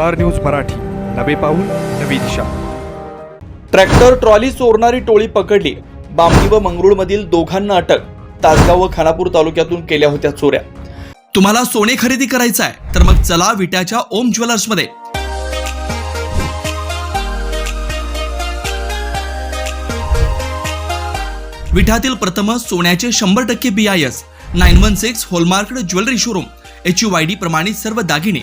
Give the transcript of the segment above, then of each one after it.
Star news Marathi. नवे पाऊल नवी दिशा. ट्रॅक्टर ट्रॉली चोरणारी टोळी पकडली. बामणी व मंगरुळमधील दोघांना अटक. तासगाव व खानापूर तालुक्यातून केल्या होत्या चोऱ्या. तुम्हाला सोने खरेदी करायचं आहे तर मग चला विट्याच्या ओम ज्वेलर्समध्ये विठातील प्रथम सोन्याचे शंभर टक्के BIS nine one six hallmark jewellery showroom HUID प्रमाणित सर्व दागिने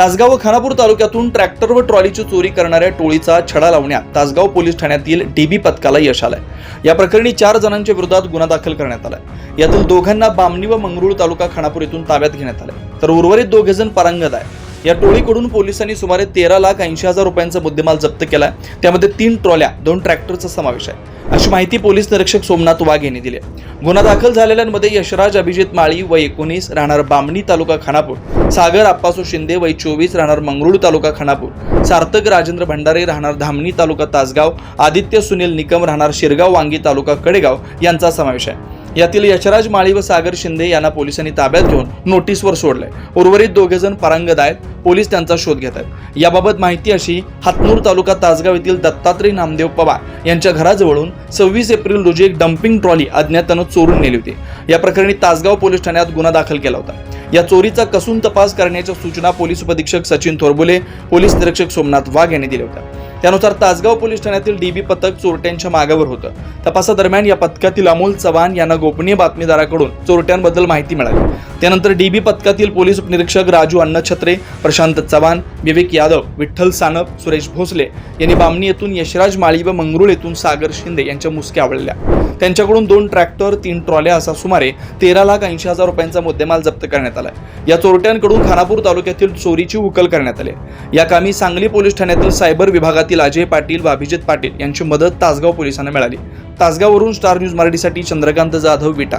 तासगाव व खानापूर तालुक्यातून ट्रॅक्टर व ट्रॉलीची चोरी करणाऱ्या टोळीचा छडा लावण्यात तासगाव पोलीस ठाण्यातील डीबी पथकाला यश आलंय. या प्रकरणी चार जणांच्या विरोधात गुन्हा दाखल करण्यात आलाय. यातील दोघांना बामणी व मंगरुळ तालुका खानापूर येथून ताब्यात घेण्यात आलंय. तर उर्वरित दोघे जण पारंगत आहे या टोळीकडून पोलिसांनी सुमारे तेरा लाख ऐंशी हजार रुपयांचा मुद्देमाल जप्त केला आहे त्यामध्ये तीन ट्रॉल्या दोन ट्रॅक्टरचा समावेश आहे. अशी माहिती पोलीस निरीक्षक सोमनाथ वाघ यांनी दिली गुन्हा दाखल झालेल्यांमध्ये यशराज अभिजित माळी वय एकोणीस राहणार बामणी तालुका खानापूर सागर आप्पासू शिंदे वय चोवीस राहणार मंगरुळ तालुका खानापूर सार्थक राजेंद्र भंडारे राहणार धामणी तालुका तासगाव आदित्य सुनील निकम राहणार शिरगाव वांगी तालुका कडेगाव यांचा समावेश आहे. यातील यशराज माळी व सागर शिंदे यांना पोलिसांनी ताब्यात घेऊन नोटीसवर सोडलंय. उर्वरित दोघे जण पारंगत आहेत. पोलीस त्यांचा शोध घेत आहेत. याबाबत माहिती अशी हातनूर तालुका तासगाव येथील दत्तात्रय नामदेव पवार यांच्या घराजवळून सव्वीस एप्रिल रोजी एक डम्पिंग ट्रॉली अज्ञातानं चोरून नेली होती. या प्रकरणी तासगाव पोलीस ठाण्यात गुन्हा दाखल केला होता. या चोरीचा कसून तपास करण्याच्या सूचना पोलीस उपधीक्षक सचिन थोरबुले पोलीस निरीक्षक सोमनाथ वाघ यांनी दिल्या होत्या. त्यानुसार तासगाव पोलीस ठाण्यातील डीबी पथक चोरट्यांच्या मागावर होतं. तपासादरम्यान या पथकातील अमोल चव्हाण यांना गोपनीय बातमीदाराकडून चोरट्यांबद्दल माहिती मिळाली. त्यानंतर डी बी पथकातील पोलीस उपनिरीक्षक राजू अन्नछत्रे प्रशांत चव्हाण विवेक यादव विठ्ठल सानप सुरेश भोसले यांनी बामणी येथून यशराज माळी व मंगरुळ येथून सागर शिंदे यांच्या मुसक्या आवळल्या. त्यांच्याकडून दोन ट्रॅक्टर तीन ट्रॉल्या असा सुमारे तेरा लाख ऐंशी हजार रुपयांचा मुद्देमाल जप्त करण्यात आला या चोरट्यांकडून खानापूर तालुक्यातील चोरीची उकल करण्यात आली या कामी सांगली पोलीस ठाण्यातील सायबर विभागातील अजय पाटील व अभिजित पाटील यांची मदत तासगाव पोलिसांना मिळाली. तासगाववरून स्टार न्यूज मराठीसाठी चंद्रकांत जाधव विटा.